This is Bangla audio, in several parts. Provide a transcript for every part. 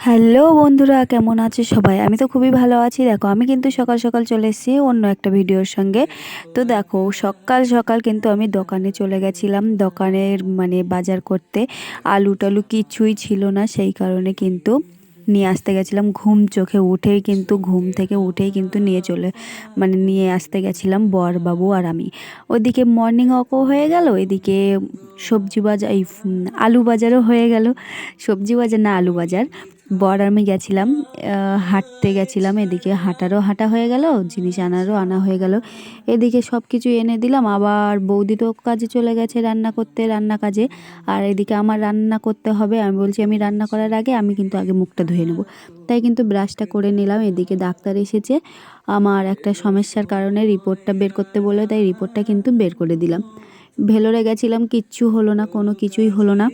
হ্যালো বন্ধুরা, কেমন আছে সবাই? আমি তো খুবই ভালো আছি। দেখো, আমি কিন্তু সকাল সকাল চলে এসেছি অন্য একটা ভিডিওর সঙ্গে। তো দেখো, সকাল সকাল কিন্তু আমি দোকানে চলে গেছিলাম। দোকানের মানে বাজার করতে আলু টালু কিছুই ছিল না, সেই কারণে কিন্তু নিয়ে আসতে গেছিলাম। ঘুম চোখে উঠেই কিন্তু, ঘুম থেকে উঠেই কিন্তু নিয়ে চলে মানে নিয়ে আসতে গেছিলাম বরবাবু আর আমি। ওদিকে মর্নিং ওয়াকও হয়ে গেল, এদিকে সবজি বাজার, এই আলু বাজারও হয়ে গেল। সবজি বাজার না, আলু বাজার। বর আর আমি গেছিলাম হাঁটতে গেছিলাম, এদিকে হাঁটারও হাঁটা হয়ে গেল, জিনিস আনারও আনা হয়ে গেল। এদিকে সব কিছু এনে দিলাম, আবার বৌদি তো কাজে চলে গেছে রান্না করতে, রান্না কাজে। আর এদিকে আমার রান্না করতে হবে, আমি বলছি আমি রান্না করার আগে আমি কিন্তু আগে মুখটা ধুয়ে নেব। তাই কিন্তু ব্রাশটা করে নিলাম, এদিকে ডাক্তার এসেছে। আমার একটা সমস্যার কারণে রিপোর্টটা বের করতে বলে তাই রিপোর্টটা কিন্তু বের করে দিলাম। ভেলোরে গেছিলাম, কিচ্ছু হলো না, কোনো কিছুই হলো না।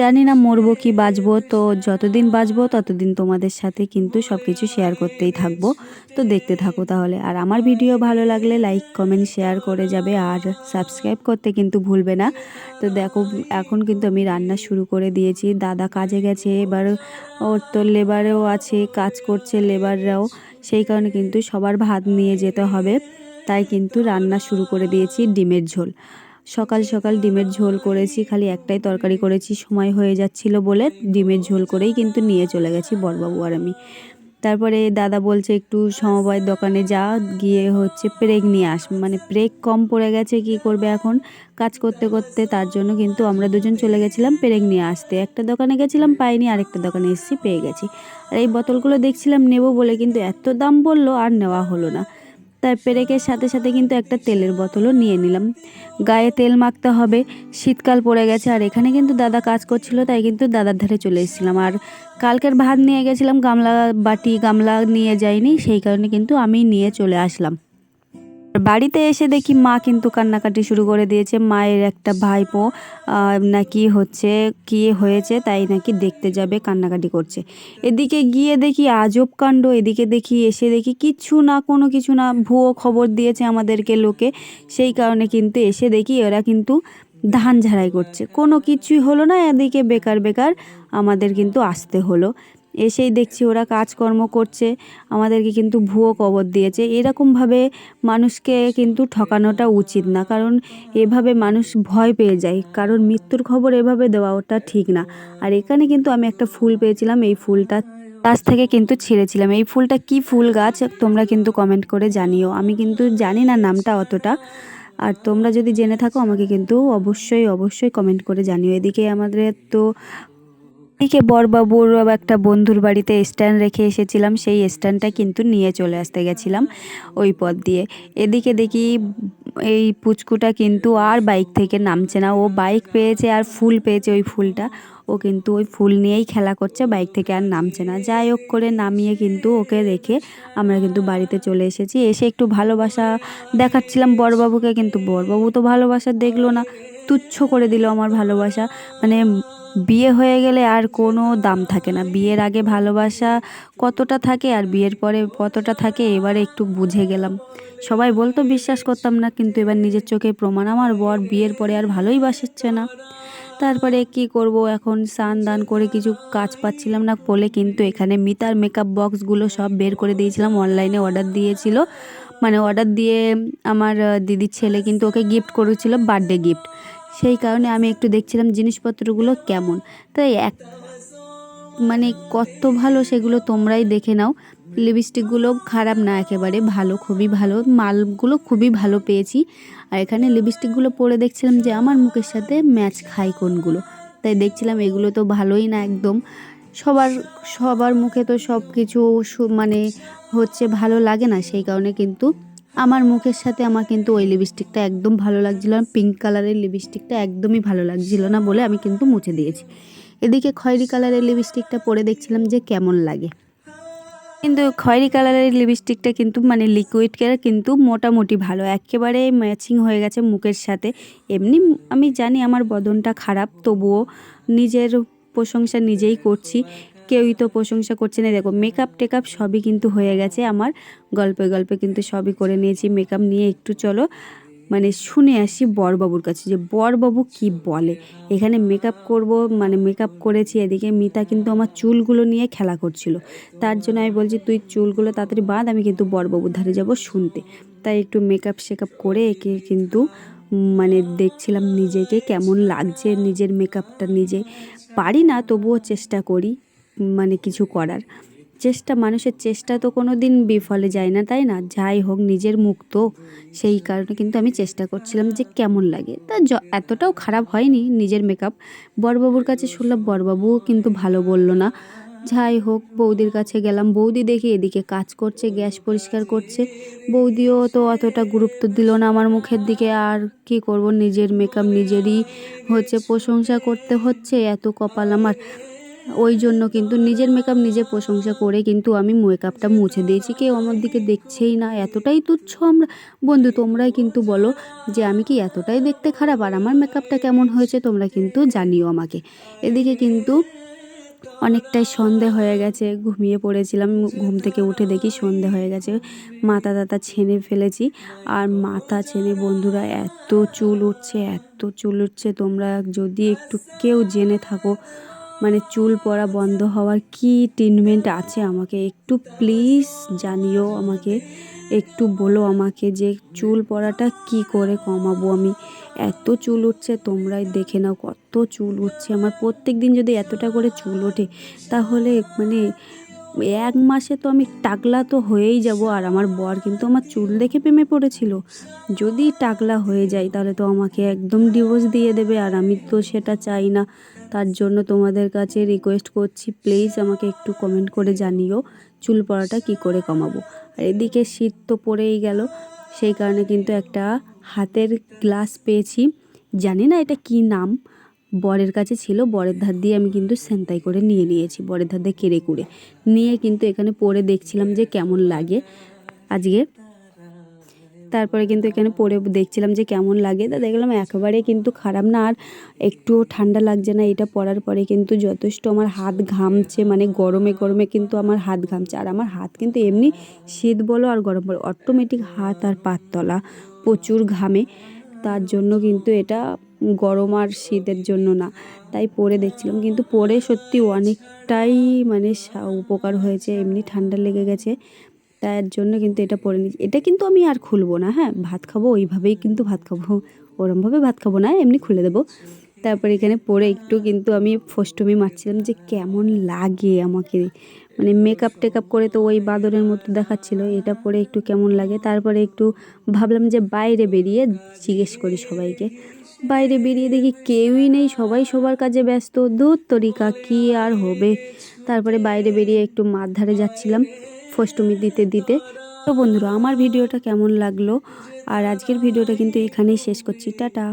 জানি না মরবো কি বাঁচবো, তো যতদিন বাঁচবো ততদিন তোমাদের সাথে কিন্তু সব কিছু শেয়ার করতেই থাকব। তো দেখতে থাকো তাহলে। আর আমার ভিডিও ভালো লাগলে লাইক কমেন্ট শেয়ার করে যাবে। আর সাবস্ক্রাইব করতে কিন্তু ভুলবে না। তো দেখো, এখন কিন্তু আমি রান্না শুরু করে দিয়েছি। দাদা কাজে গেছে, এবার ওর তো লেবারেও আছে, কাজ করছে লেবাররাও সেই কারণে কিন্তু সবার ভাত নিয়ে যেতে হবে। তাই কিন্তু রান্না শুরু করে দিয়েছি ডিমের ঝোল। সকাল সকাল ডিমের ঝোল করেছি, খালি একটাই তরকারি করেছি, সময় হয়ে যাচ্ছিল বলে ডিমের ঝোল করেই কিন্তু নিয়ে চলে গেছি বরবাবু আর আমি। তারপরে দাদা বলছে, একটু সমবায় দোকানে যা, গিয়ে হচ্ছে প্রেগ নিয়ে আস। মানে প্রেগ কম পড়ে গেছে, কি করবে এখন? কাজ করতে করতে তার জন্য কিন্তু আমরা দুজন চলে গেছিলাম পেরেক নিয়ে আসতে। একটা দোকানে গেছিলাম, পাইনি, আরেকটা দোকানে এসেছি, পেয়ে গেছি। আর এই বোতলগুলো দেখছিলাম, নেব বলে কিন্তু এত দাম বলল আর নেওয়া হলো না। তার পেরেকের সাথে সাথে কিন্তু একটা তেলের বোতলও নিয়ে নিলাম। গায়ে তেল মাখতে হবে, শীতকাল পড়ে গেছে আর এখানে কিন্তু দাদা কাজ করছিল, তাই কিন্তু দাদার ধারে চলে এসেছিলাম। আর কালকের ভাত নিয়ে গেছিলাম, গামলা বাটি গামলা নিয়ে যাইনি, সেই কারণে কিন্তু আমি নিয়ে চলে আসলাম। বাড়িতে এসে দেখি মা কিন্তু কান্নাকাটি শুরু করে দিয়েছে। মায়ের একটা ভাইপো নাকি হচ্ছে কি হয়েছে তাই নাকি দেখতে যাবে, কান্নাকাটি করছে। এদিকে গিয়ে দেখি আজব কাণ্ড, এদিকে দেখি এসে দেখি কিচ্ছু না, কোনো কিছু না। ভুয়ো খবর দিয়েছে আমাদেরকে লোকে। সেই কারণে কিন্তু এসে দেখি এরা কিন্তু ধান ঝাড়াই করছে। কোনো কিছুই হলো না, এদিকে বেকার বেকার আমাদের কিন্তু আসতে হলো। এসেই দেখছি ওরা কাজকর্ম করছে, আমাদেরকে কিন্তু ভুয়ো কবর দিয়েছে। এরকমভাবে মানুষকে কিন্তু ঠকানোটা উচিত না, কারণ এভাবে মানুষ ভয় পেয়ে যায়। কারণ মৃত্যুর খবর এভাবে দেওয়া ওটা ঠিক না। আর এখানে কিন্তু আমি একটা ফুল পেয়েছিলাম, এই ফুলটা গাছ থেকে কিন্তু ছিঁড়েছিলাম। এই ফুলটা কি ফুল গাছ তোমরা কিন্তু কমেন্ট করে জানিও। আমি কিন্তু জানি না নামটা অতটা। আর তোমরা যদি জেনে থাকো, আমাকে কিন্তু অবশ্যই অবশ্যই কমেন্ট করে জানিও। এদিকে আমাদের তো এদিকে বরবাবুর একটা বন্ধুর বাড়িতে স্ট্যান্ড রেখে এসেছিলাম, সেই স্ট্যান্ডটা কিন্তু নিয়ে চলে আসতে গেছিলাম ওই পথ দিয়ে। এদিকে দেখি এই পুচকুটা কিন্তু আর বাইক থেকে নামছে না, ও বাইক পেয়েছে আর ফুল পেয়েছে ওই ফুলটা। ও কিন্তু ওই ফুল নিয়েই খেলা করছে, বাইক থেকে আর নামছে না। যাই হোক করে নামিয়ে কিন্তু ওকে রেখে আমরা কিন্তু বাড়িতে চলে এসেছি। এসে একটু ভালোবাসা দেখাচ্ছিলাম বড়বাবুকে, কিন্তু বড়বাবু তো ভালোবাসা দেখল না। তুচ্ছ করে দিল আমার ভালোবাসা। মানে বিয়ে হয়ে গেলে আর কোনো দাম থাকে না। বিয়ের আগে ভালোবাসা কতটা থাকে আর বিয়ের পরে কতটা থাকে, এবারে একটু বুঝে গেলাম। সবাই বলতো বিশ্বাস করতাম না, কিন্তু এবার নিজের চোখে প্রমাণ। আমার বর বিয়ের পরে আর ভালোই বাসছে না। তারপরে কি করব এখন? স্নান দান করে কিছু কাজ পাচ্ছিলাম না বলে কিন্তু এখানে মিতার মেকআপ বক্সগুলো সব বের করে দিয়েছিলাম। অনলাইনে অর্ডার দিয়েছিল। মানে অর্ডার দিয়ে আমার দিদির ছেলে কিন্তু ওকে গিফট করেছিল বার্থডে গিফট সেই কারণে আমি একটু দেখছিলাম জিনিসপত্রগুলো কেমন। তাই এক মানে কত ভালো সেগুলো তোমরাই দেখে নাও। লিপস্টিকগুলো খারাপ না, একেবারে ভালো, খুবই ভালো। মালগুলো খুবই ভালো পেয়েছি। আর এখানে লিপস্টিকগুলো পরে দেখছিলাম যে আমার মুখের সাথে ম্যাচ খায় কোনগুলো। তাই দেখছিলাম, এগুলো তো ভালোই না একদম। সবার সবার মুখে তো সব কিছু মানে হচ্ছে ভালো লাগে না সেই কারণে কিন্তু আমার মুখের সাথে আমার কিন্তু ওই লিপস্টিকটা একদম ভালো লাগছিল না পিঙ্ক কালারের লিপস্টিকটা একদমই ভালো লাগছিল না বলে আমি কিন্তু মুছে দিয়েছি। এদিকে খয়েরি কালারের লিপস্টিকটা পরে দেখছিলাম যে কেমন লাগে। কিন্তু খয়েরি কালারের লিপস্টিকটা কিন্তু মানে লিকুইড কিন্তু মোটামুটি ভালো। একেবারে ম্যাচিং হয়ে গেছে মুখের সাথে। এমনি আমি জানি আমার বদনটা খারাপ, তবুও নিজের প্রশংসা নিজেই করছি। কেউই তো প্রশংসা করছে না। দেখো মেকআপ টেকআপ সবই কিন্তু হয়ে গেছে আমার। গল্পে গল্পে কিন্তু সবই করে নিয়েছি। মেকআপ নিয়ে একটু চলো। মানে শুনে আসি বরবাবুর কাছে যে, বরবাবু কি বলে? এখানে মেকআপ করব মানে মেকআপ করেছি, এদিকে মিতা কিন্তু আমার চুলগুলো নিয়ে খেলা করছিল। তার জন্য আমি বলছি, তুই চুলগুলো তাড়াতাড়ি বাঁধ, আমি কিন্তু বরবাবুর ধারে যাব শুনতে। তাই একটু মেকআপ শেকআপ করে একে কিন্তু মানে দেখছিলাম নিজেকে কেমন লাগছে, নিজের মেকআপটা নিজে। পারি না, তবুও চেষ্টা করি মানে কিছু করার। চেষ্টা, মানুষের চেষ্টা তো কোনো দিন বিফলে যায় না, তাই না? যাই হোক, নিজের মুখ তো। সেই কারণে কিন্তু আমি চেষ্টা করছিলাম যে কেমন লাগে। তা এতটাও খারাপ হয়নি নিজের মেকআপ বরবাবুর কাছে শুনলাম, বরবাবুও কিন্তু ভালো বলল না। যাই হোক, বৌদির কাছে গেলাম। বৌদি দেখি এদিকে কাজ করছে, গ্যাস পরিষ্কার করছে। বৌদিও তো অতটা গুরুত্ব দিল না আমার মুখের দিকে। আর কি করব? নিজের মেকআপ নিজেরই হচ্ছে, প্রশংসা করতে হচ্ছে, এত কপাল আমার। ওই জন্য কিন্তু নিজের মেকআপ নিজে প্রশংসা করে কিন্তু আমি মেকআপটা মুছে দিয়েছি। কেউ আমার দিকে দেখছেই না। এতটাই তুচ্ছ আমরা বন্ধু, তোমরাই কিন্তু বলো যে আমি কি এতটাই দেখতে খারাপ? আর আমার মেকআপটা কেমন হয়েছে তোমরা কিন্তু জানিও আমাকে। এদিকে কিন্তু অনেকটাই সন্ধে হয়ে গেছে। ঘুমিয়ে পড়েছিলাম। ঘুম থেকে উঠে দেখি সন্ধে হয়ে গেছে। মাথা টাথা ছেনে ফেলেছি। আর মাথা ছেনে বন্ধুরা, এত চুল উঠছে, এত চুল উঠছে। তোমরা যদি একটু কেউ জেনে থাকো মানে চুল পড়া বন্ধ হওয়ার কি ট্রিটমেন্ট আছে আমাকে একটু প্লিজ জানিও আমাকে, একটু বলো আমাকে যে চুল পড়াটা কি করে কমাবো আমি। এত চুল উঠছে, তোমরাই দেখে নাও কত চুল উঠছে। আমার প্রত্যেক দিন যদি এতটা করে চুল ওঠে, তাহলে মানে এক মাসে তো আমি টাকলা তো হয়েই যাব। আর আমার বর কিন্তু আমার চুল দেখে প্রেমে পড়েছিল। যদি টাকলা হয়ে যায়, তাহলে তো আমাকে একদম ডিভোর্স দিয়ে দেবে। আর আমি তো সেটা চাই না। তার জন্য তোমাদের কাছে রিকোয়েস্ট করছি প্লিজ আমাকে একটু কমেন্ট করে জানিও চুল পড়াটা কি করে কমাবো। আর এদিকে শীত তো পড়েই গেল, সেই কারণে কিন্তু একটা হাতের গ্লাস পেয়েছি। জানি না এটা কি নাম, বরের কাছে ছিল, বরের ধার দিয়ে আমি কিন্তু সেন্তাই করে নিয়ে নিয়েছি, বরের ধার দিয়ে কেড়ে কুড়ে। নিয়ে কিন্তু এখানে পরে দেখছিলাম যে কেমন লাগে। আজকে তারপরে কিন্তু এখানে পরে দেখছিলাম যে কেমন লাগে। তা দেখলাম একেবারে কিন্তু খারাপ না, আর একটুও ঠান্ডা লাগছে না। এটা পরার পরে কিন্তু যথেষ্ট আমার হাত ঘামছে মানে গরমে গরমে কিন্তু আমার হাত ঘামছে। আর আমার হাত কিন্তু এমনি শীত বলো আর গরম বলো, অটোমেটিক হাত আর পাততলা প্রচুর ঘামে। তার জন্য কিন্তু এটা গরম আর শীতের জন্য না। তাই পরে দেখছিলাম, কিন্তু পরে সত্যি অনেকটাই মানে উপকার হয়েছে। এমনি ঠান্ডা লেগে গেছে। তার জন্য কিন্তু এটা পরে নিচ্ছি। এটা কিন্তু আমি আর খুলবো না হ্যাঁ? ভাত খাব, ওইভাবেই কিন্তু ভাত খাব। ওরমভাবে ভাত খাব না, এমনি খুলে দেবো। তারপর এখানে পরে একটু কিন্তু আমি ফষ্টমি মারছিলাম যে কেমন লাগে আমাকে। মানে মেকআপ টেকআপ করে তো ওই বাদরের মতো দেখাচ্ছিল, এটা পরে একটু কেমন লাগে? তারপরে একটু ভাবলাম যে বাইরে বেরিয়ে জিজ্ঞেস করি সবাইকে। বাইরে বেরিয়ে দেখি কেউই নেই, সবাই সবার কাজে ব্যস্ত। দূর তরিকা কী আর হবে? তারপরে বাইরে বেরিয়ে একটু মাঠ ধারে যাচ্ছিলাম। ফষ্টমি দিতে দিতে। তো বন্ধুরা, আমার ভিডিওটা কেমন লাগল? আর আজকের ভিডিওটা কিন্তু এখানেই শেষ করছি। টাটা।